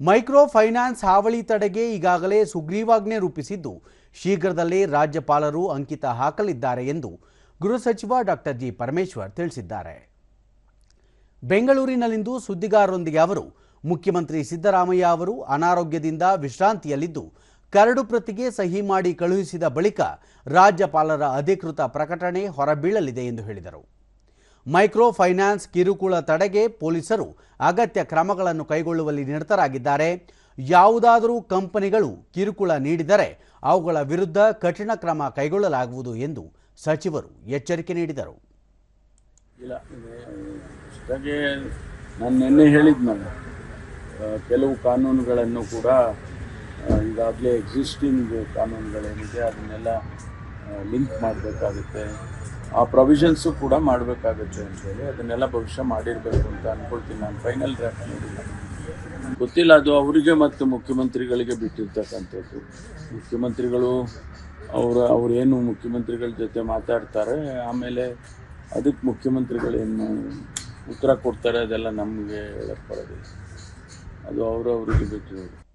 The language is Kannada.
ಮೈಕ್ರೋ ಫೈನಾನ್ಸ್ ಹಾವಳಿ ತಡೆಗೆ ಈಗಾಗಲೇ ಸುಗ್ರೀವಾಜ್ಞೆ ರೂಪಿಸಿದ್ದು. ಶೀಘ್ರದಲ್ಲೇ ರಾಜ್ಯಪಾಲರು ಅಂಕಿತ ಹಾಕಲಿದ್ದಾರೆ ಎಂದು ಗೃಹ ಸಚಿವ ಡಾಕ್ಟರ್ ಜಿ ಪರಮೇಶ್ವರ್ ತಿಳಿಸಿದ್ದಾರೆ. ಬೆಂಗಳೂರಿನಲ್ಲಿಂದು ಸುದ್ದಿಗಾರರೊಂದಿಗೆ ಅವರು ಮುಖ್ಯಮಂತ್ರಿ ಸಿದ್ದರಾಮಯ್ಯ ಅವರು ಅನಾರೋಗ್ಯದಿಂದ ವಿಶ್ರಾಂತಿಯಲ್ಲಿದ್ದು, ಕರಡು ಪ್ರತಿಗೆ ಸಹಿ ಮಾಡಿ ಕಳುಹಿಸಿದ ಬಳಿಕ ರಾಜ್ಯಪಾಲರ ಅಧಿಕೃತ ಪ್ರಕಟಣೆ ಹೊರಬೀಳಲಿದೆ ಎಂದು ಹೇಳಿದರು. ಮೈಕ್ರೋ ಫೈನಾನ್ಸ್ ಕಿರುಕುಳ ತಡೆಗೆ ಪೊಲೀಸರು ಅಗತ್ಯ ಕ್ರಮಗಳನ್ನು ಕೈಗೊಳ್ಳುವಲ್ಲಿ ನಿರತರಾಗಿದ್ದಾರೆ. ಯಾವುದಾದರೂ ಕಂಪನಿಗಳು ಕಿರುಕುಳ ನೀಡಿದರೆ ಅವುಗಳ ವಿರುದ್ಧ ಕಠಿಣ ಕ್ರಮ ಕೈಗೊಳ್ಳಲಾಗುವುದು ಎಂದು ಸಚಿವರು ಎಚ್ಚರಿಕೆ ನೀಡಿದರು. ನಾನು ಹೇಳಿದ್ನಲ್ಲ ಕೆಲವು ಕಾನೂನುಗಳನ್ನು ಕೂಡ ಈಗಾಗಲೇ ಎಕ್ಸಿಸ್ಟಿಂಗ್ ಕಾನೂನುಗಳೇನಿದೆ, ಅದನ್ನೆಲ್ಲ ಲಿಂಕ್ ಮಾಡಬೇಕಾಗುತ್ತೆ. ಆ ಪ್ರೊವಿಷನ್ಸು ಕೂಡ ಮಾಡಬೇಕಾಗುತ್ತೆ ಅಂತೇಳಿ ಅದನ್ನೆಲ್ಲ ಭವಿಷ್ಯ ಮಾಡಿರಬೇಕು ಅಂತ ಅನ್ಕೊಳ್ತೀನಿ. ನಾನು ಫೈನಲ್ ಡ್ರಾಫ್ಟ್ ನೋಡಿಲ್ಲ. ಗೊತ್ತಿಲ್ಲ, ಅದು ಅವರಿಗೆ ಮತ್ತು ಮುಖ್ಯಮಂತ್ರಿಗಳಿಗೆ ಬಿಟ್ಟಿರ್ತಕ್ಕಂಥದ್ದು. ಮುಖ್ಯಮಂತ್ರಿಗಳು ಅವರ ಅವರೇನು ಮುಖ್ಯಮಂತ್ರಿಗಳ ಜೊತೆ ಮಾತಾಡ್ತಾರೆ, ಆಮೇಲೆ ಅದಕ್ಕೆ ಮುಖ್ಯಮಂತ್ರಿಗಳೇನು ಉತ್ತರ ಕೊಡ್ತಾರೆ ಅದೆಲ್ಲ ನಮಗೆ ಹೇಳಕ್ಕೆ ಬರೋದಿಲ್ಲ. ಅದು ಅವರವರಿಗೆ ಬಿಟ್ಟಿರೋದು.